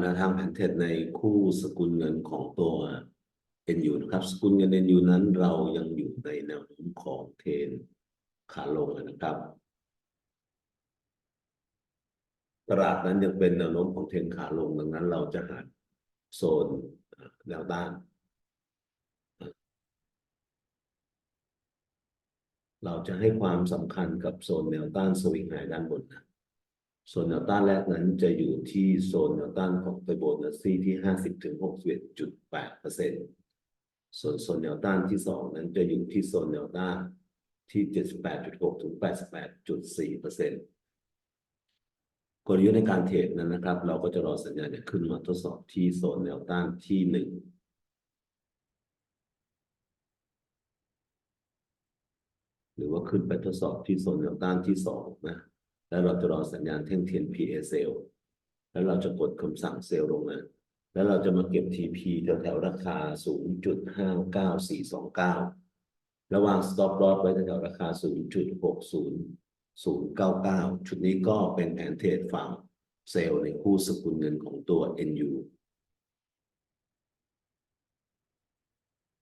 แนวทางแผนเทรดในคู่สกุลเงินของตัว NU นะครับ สกุลเงิน NU นั้นเรายังอยู่ในแนวโน้มของเทรนขาลงนะครับ ตลาดนั้นยังเป็นแนวโน้มของเทรนขาลงดังนั้น เราจะหาโซนแนวต้าน เราจะให้ความสำคัญกับโซนแนวต้านสวิงไฮด้านบนนะ โซนแนวต้านแรกนั้นจะอยู่ที่โซนแนวต้านของไฟโบนัสซีที่ห้าสิบถึงหกสิบจุดแปดเปอร์เซ็นต์ส่วนโซนแนวต้านที่สองนั้นจะอยู่ที่โซนแนวต้านที่เจ็ดสิบแปดจุดหกถึงแปดสิบแปดจุดสี่เปอร์เซ็นต์กลยุทธ์ในการเทรดนั้นนะครับ เราก็จะรอสัญญาณเนี่ยขึ้นมาทดสอบที่โซนแนวต้านที่หนึ่งหรือว่าขึ้นไปทดสอบที่โซนแนวต้านที่สองนะ แล้วเราจะรอสัญญาณเท่งเทียน PA เซลแล้วเราจะกดคำสั่งเซลลงมา แล้วเราจะมาเก็บ TP แถวๆราคา 0.59429 ระหว่าง stop loss ไว้แถวราคา 0.60099 ชุดนี้ก็เป็นแผนเทรดฝั่งเซลล์ในคู่สกุลเงินของตัว NU